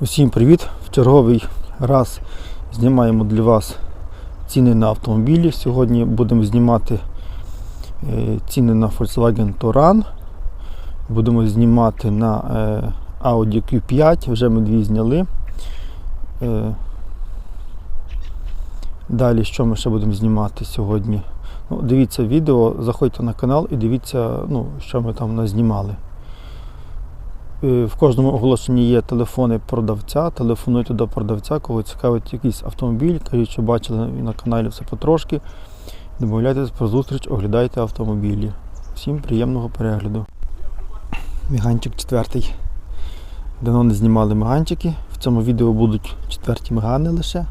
Усім привіт! В черговий раз знімаємо для вас ціни на автомобілі. Сьогодні будемо знімати е, ціни на Volkswagen Touran. Будемо знімати на е, Audi Q5, вже ми дві зняли. Е, Далі, що ми ще будемо знімати сьогодні? Ну, дивіться відео, заходьте на канал і дивіться, ну, що ми там назнімали. Е, В кожному оголошенні є телефони продавця. Телефонуйте до продавця, кого цікавить якийсь автомобіль. Кажіть, що бачили на каналі все потрошки. Домовляйтесь про зустріч, оглядайте автомобілі. Всім приємного перегляду. Міганчик четвертий. Давно не знімали міганчики. В цьому відео будуть четверті мігани лише.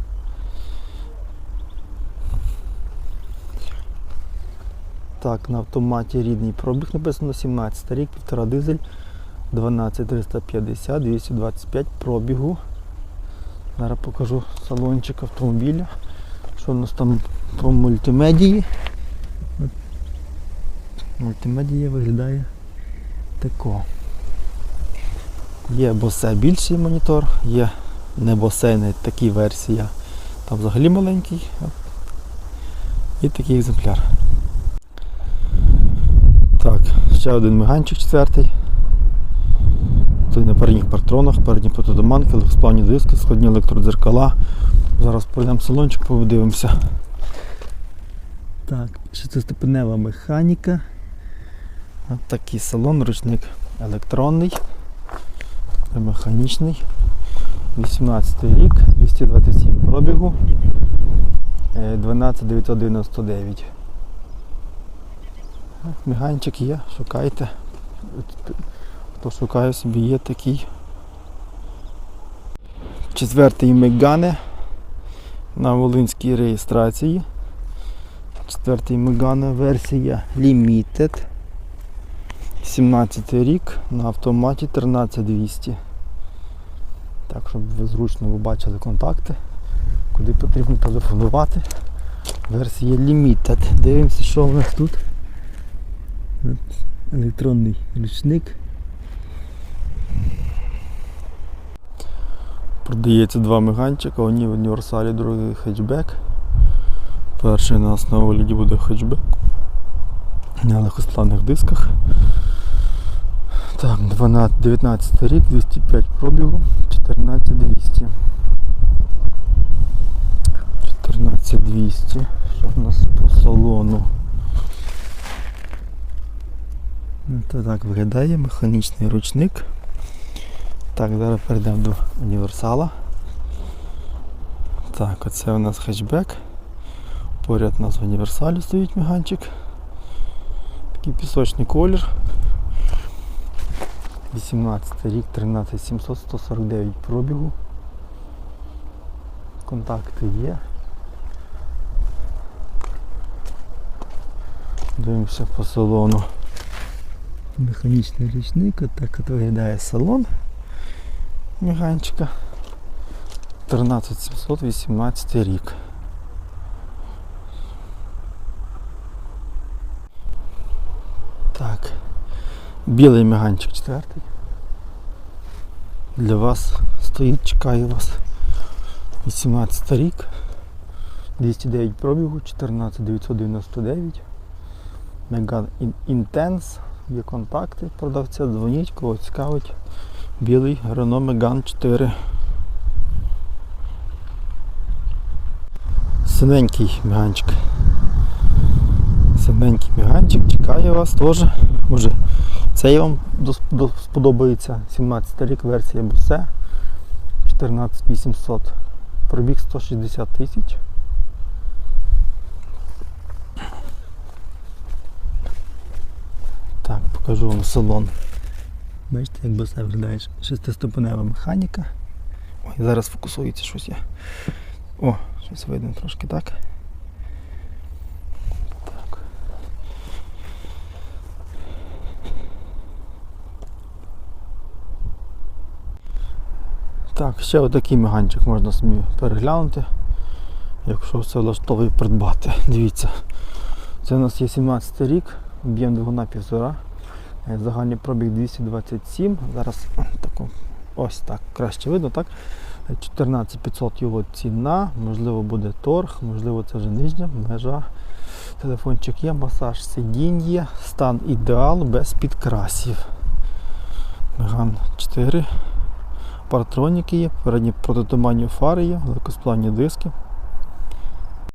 Так, на автоматі рідний пробіг написано 17 рік, півтора дизель. 12350, 225 пробігу. Зараз покажу салончик автомобіля. Що в нас там по мультимедії. Мультимедія виглядає тако. Є босе більший монітор, є не босе, не такі версія. Там взагалі маленький. І такий екземпляр. Так, ще один миганчик четвертий. Тут на передніх партронах, передні протидоманки, легкосплавні диски, складні електродзеркала. Зараз пройдемо салончик, подивимося. Так, шестиступенева механіка. От такий салон, ручник електронний, механічний. 18 рік, 227 пробігу, е, 12999. Міганчик є, шукайте. Хто шукає собі є такий. Четвертий Мегане на волинській реєстрації. Четвертий Мегане версія Limited. 17 рік на автоматі 13200. Так, щоб ви зручно ви бачили контакти, куди потрібно телефонувати. Версія Limited. Дивимося, що в нас тут. Електронний ручник. Продається два меганчика, одні в універсалі, другий хетчбек. Перший у нас на огляді буде хетчбек на легкосплавних дисках. Так, 12, 19 рік, 205 пробігу, 14200. 14200. Що в нас по салону? Це так виглядає механічний ручник. Так, зараз перейдемо до універсала. Так, оце у нас хетчбек. Поряд у нас в універсалі стоїть міганчик. Такий пісочний колір. 18 рік, 13700, 149 пробігу. Контакти є. Дивимося по салону. Механічний річник, отак от виглядає салон міганчика. 13718 рік. Так. Білий міганчик четвертий. Для вас стоїть, чекає вас. 18 рік. 209 пробігу, 14999. Меган Intense. Є контакти продавця, дзвоніть, кого цікавить. Білий Renault Megane 4. Синенький міганчик. Синенький міганчик чекає вас теж. Може цей вам сподобається. 17 рік версія Bose. 14800. Пробіг 160 тисяч. Так, покажу вам салон. Бачите, як Bose виглядає шестиступенева механіка. Ой, зараз фокусується щось я. О, щось видно трошки так. Так. Так, ще отакий меганчик можна собі переглянути, якщо все влаштовує придбати. Дивіться, це у нас є 17 рік, об'єм двигуна 1,5, е, загальний пробіг 227. Зараз таку Ось так, краще видно, так? 14500 його ціна, можливо буде торг, можливо це вже нижня межа. Телефончик є, масаж сидінь є, стан ідеал без підкрасів. Меган 4. Паратроніки є, передні протитуманні фари є, легкосплавні диски.